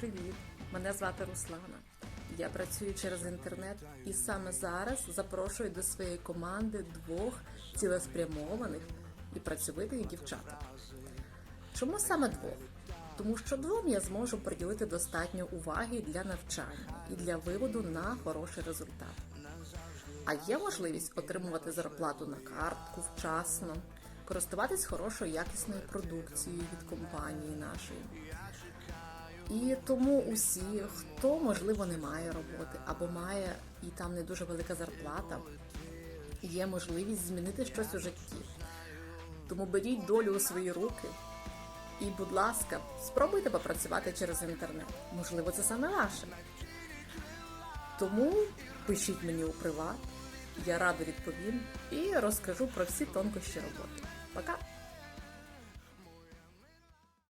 привіт! Мене звати Руслана. Я працюю через інтернет і саме зараз запрошую до своєї команди двох цілеспрямованих і працьовитих дівчаток. Чому саме двох? Тому що двом я зможу приділити достатньо уваги для навчання і для виводу на хороший результат. А є можливість отримувати зарплату на картку вчасно, користуватись хорошою якісною продукцією від компанії нашої. І тому усі, хто можливо не має роботи або має і там не дуже велика зарплата, є можливість змінити щось у житті. Тому беріть долю у свої руки і, будь ласка, спробуйте попрацювати через інтернет. Можливо, це саме ваше. Тому пишіть мені у приват, я радо відповім і розкажу про всі тонкощі роботи.